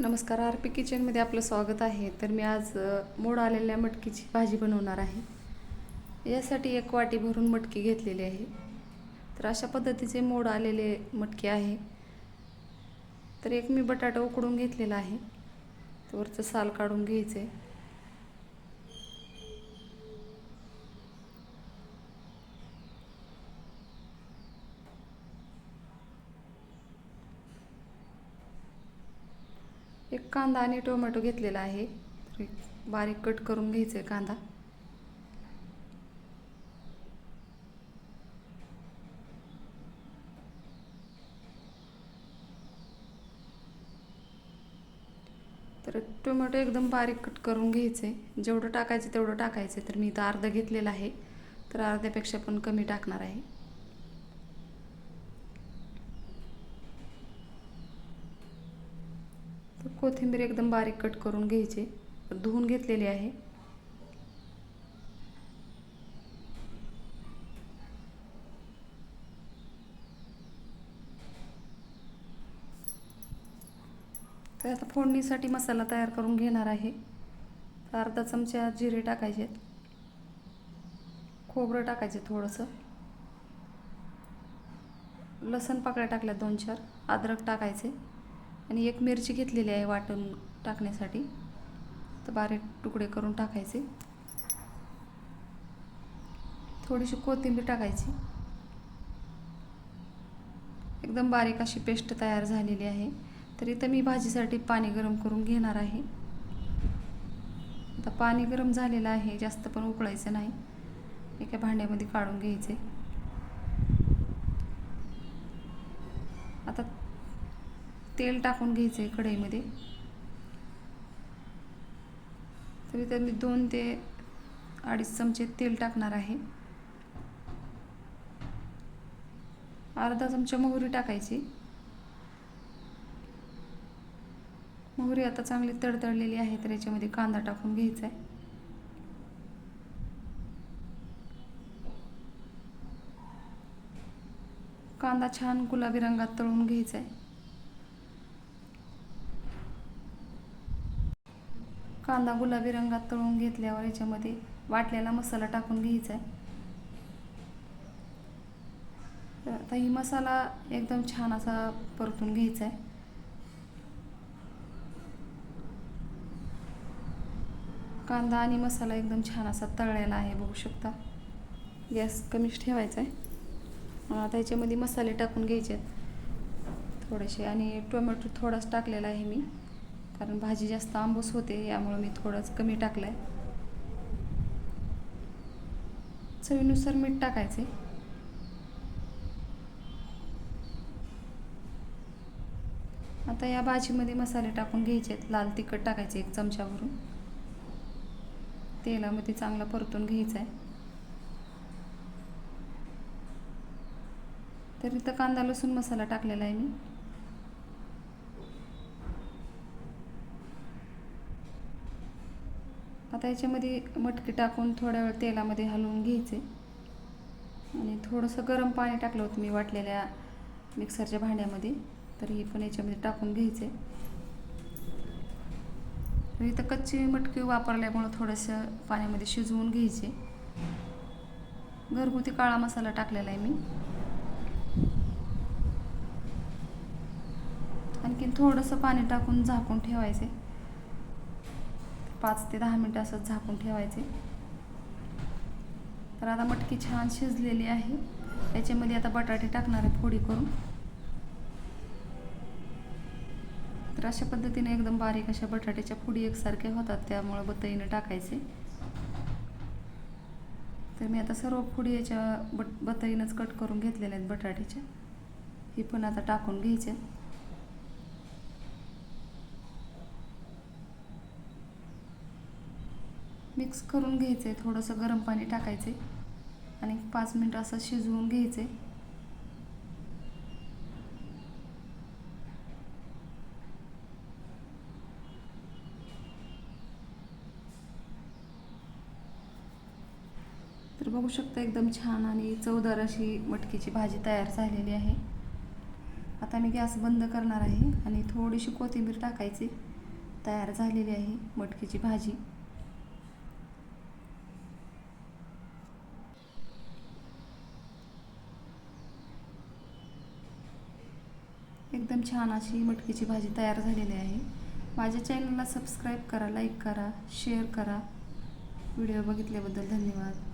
नमस्कार R P किचनमध्ये आपलं स्वागत आहे. तर मी आज मोड आलेल्या मटकीची भाजी बनवणार आहे. यासाठी एक वाटी भरून मटकी घेतलेली आहे. तर अशा पद्धतीचे मोड आलेले मटकी आहे. तर एक मी बटाटा उकडून घेतलेला आहे. तर वरचं साल काढून घ्यायचं आहे एक कांदा आणि टोमॅटो घेतलेला आहे. बारीक कट करून घ्यायचं आहे कांदा. तर टोमॅटो एकदम बारीक कट करून घ्यायचे. आहे जेवढं टाकायचं तेवढं टाकायचं आहे. तर मी इथं अर्धं घेतलेला आहे. तर अर्ध्यापेक्षा पण कमी टाकणार आहे तर कोथिंबीर एकदम बारीक कट करून घ्यायची. धुवून घेतलेली आहे. तर आता फोडणीसाठी मसाला तयार करून घेणार आहे. तर अर्धा चमचा जिरे टाकायचे खोबरं टाकायचे थोडंसं. लसण पाकळ्या टाकल्या दोन चार अद्रक टाकायचे. आणि एक मिरची घेतलेली आहे वाटून टाकण्यासाठी. तर बारीक तुकडे करून टाकायचे. थोडीशी कोथिंबीर टाकायची. एकदम बारीक अशी पेस्ट तयार झालेली आहे. तर इथं मी भाजीसाठी पाणी गरम करून घेणार आहे. आता पाणी गरम झालेलं आहे जास्त पण उकळायचं नाही. एका भांड्यामध्ये काढून घ्यायचे. तेल टाकून घ्यायचं आहे कढईमध्ये. तर इथं मी दोन ते अडीच चमचे तेल टाकणार आहे. अर्धा चमचा मोहरी टाकायची. मोहरी आता चांगली तडतडलेली आहे तर याच्यामध्ये कांदा टाकून घ्यायचा आहे कांदा छान गुलाबी रंगात तळून घ्यायचा आहे कांदा गुलाबी रंगात तळून घेतल्यावर याच्यामध्ये वाटलेला मसाला टाकून घ्यायचा आहे. तर आता ही मसाला एकदम छान असा परतून घ्यायचा आहे. कांदा आणि मसाला एकदम छान असा तळलेला आहे बघू शकता. गॅस कमीच ठेवायचा आहे. आता याच्यामध्ये मसाले टाकून घ्यायचे आहेत. थोडेसे आणि टोमॅटो थोडाच टाकलेला आहे मी. कारण भाजी जास्त आंबूस होते यामुळे मी थोडंच कमी टाकलं आहे चवीनुसार मीठ टाकायचे. आता या भाजीमध्ये मसाले टाकून घ्यायचे आहेत. लाल तिखट टाकायचे एक चमच्यावरून. तेलामध्ये चांगला परतून घ्यायचा आहे तर इथं कांदा लसूण मसाला टाकलेला आहे मी. आता याच्यामध्ये मटकी टाकून थोड्या वेळ तेलामध्ये हलवून घ्यायचे. आणि थोडंसं गरम पाणी टाकलं होतं मी वाटलेल्या मिक्सरच्या भांड्यामध्ये तर हे पण याच्यामध्ये टाकून घ्यायचे. तर इथं कच्ची मटकी वापरल्यामुळं थोडंसं पाण्यामध्ये शिजवून घ्यायचे. घरगुती काळा मसाला टाकलेला आहे मी. आणखीन थोडंसं पाणी टाकून झाकून ठेवायचे. पाच ते दहा मिनटं असं झाकून ठेवायचे. तर आता मटकी छान शिजलेली आहे. याच्यामध्ये आता बटाटे टाकणार आहे फोडी करून. तर अशा पद्धतीने एकदम बारीक अशा बटाट्याच्या फोडी एकसारख्या होतात त्यामुळं बतईनं टाकायचे. तर मी आता सर्व फोडी याच्या बट बतईनंच कट करून घेतलेल्या आहेत बटाट्याच्या. ही पण आता टाकून घ्यायच्या. मिक्स करून घ्यायचं आहे थोडंसं गरम पाणी टाकायचं आहे आणि पाच मिनटं असं शिजवून घ्यायचं. आहे तर बघू शकता एकदम छान आणि चवदार अशी मटकीची भाजी तयार झालेली आहे. आता मी गॅस बंद करणार आहे आणि थोडीशी कोथिंबीर टाकायची. तयार झालेली आहे मटकीची भाजी. एकदम छान अशी मटकीची भाजी तयार झालेली आहे. माझ्या चॅनलला सबस्क्राईब करा लाईक करा शेअर करा. व्हिडिओ बघितल्याबद्दल धन्यवाद.